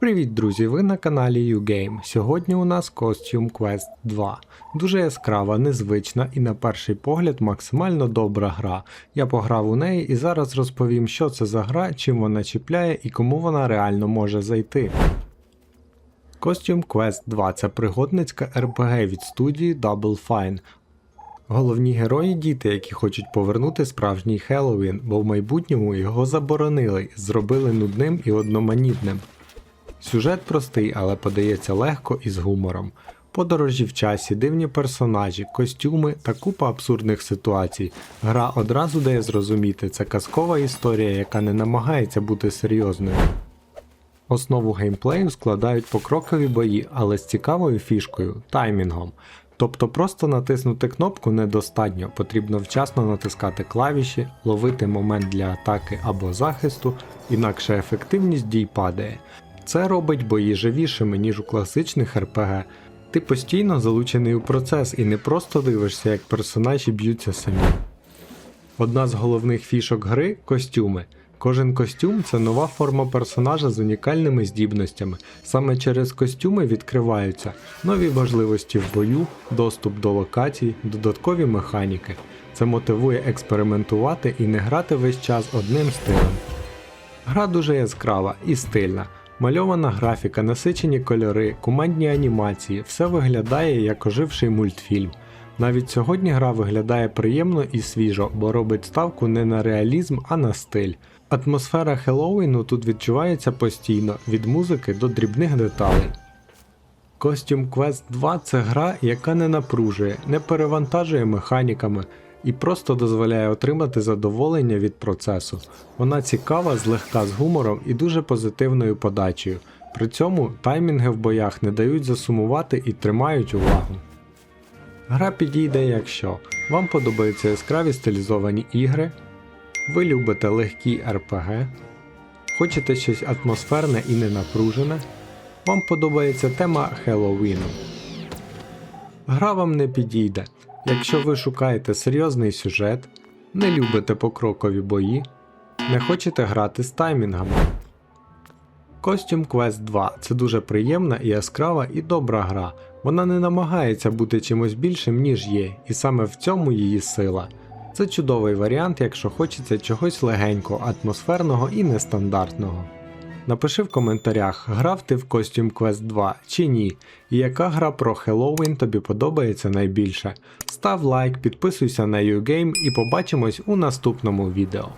Привіт, друзі! Ви на каналі YouGame. Сьогодні у нас Costume Quest 2. Дуже яскрава, незвична і на перший погляд максимально добра гра. Я пограв у неї і зараз розповім, що це за гра, чим вона чіпляє і кому вона реально може зайти. Costume Quest 2 це пригодницька RPG від студії Double Fine. Головні герої діти, які хочуть повернути справжній Хеллоуін, бо в майбутньому його заборонили, зробили нудним і одноманітним. Сюжет простий, але подається легко і з гумором. Подорожі в часі, дивні персонажі, костюми та купа абсурдних ситуацій. Гра одразу дає зрозуміти, це казкова історія, яка не намагається бути серйозною. Основу геймплею складають покрокові бої, але з цікавою фішкою таймінгом. Тобто просто натиснути кнопку недостатньо, потрібно вчасно натискати клавіші, ловити момент для атаки або захисту, інакше ефективність дій падає. Це робить бої живішими, ніж у класичних РПГ. Ти постійно залучений у процес і не просто дивишся, як персонажі б'ються самі. Одна з головних фішок гри костюми. Кожен костюм це нова форма персонажа з унікальними здібностями. Саме через костюми відкриваються нові важливості в бою, доступ до локацій, додаткові механіки. Це мотивує експериментувати і не грати весь час одним стилем. Гра дуже яскрава і стильна. Мальована графіка, насичені кольори, командні анімації, все виглядає як оживший мультфільм. Навіть сьогодні гра виглядає приємно і свіжо, бо робить ставку не на реалізм, а на стиль. Атмосфера Хеллоуіну тут відчувається постійно, від музики до дрібних деталей. Costume Quest 2 це гра, яка не напружує, не перевантажує механіками і просто дозволяє отримати задоволення від процесу. Вона цікава, злегка з гумором і дуже позитивною подачею. При цьому таймінги в боях не дають засумувати і тримають увагу. Гра підійде, якщо вам подобаються яскраві стилізовані ігри, ви любите легкі RPG, хочете щось атмосферне і ненапружене, вам подобається тема Хеллоуіну. Гра вам не підійде, якщо ви шукаєте серйозний сюжет, не любите покрокові бої, не хочете грати з таймінгами. Costume Quest 2 це дуже приємна і яскрава і добра гра. Вона не намагається бути чимось більшим, ніж є, і саме в цьому її сила. Це чудовий варіант, якщо хочеться чогось легенького, атмосферного і нестандартного. Напиши в коментарях, грав ти в Costume Quest 2 чи ні, і яка гра про Хеллоуін тобі подобається найбільше. Став лайк, підписуйся на YouGame і побачимось у наступному відео.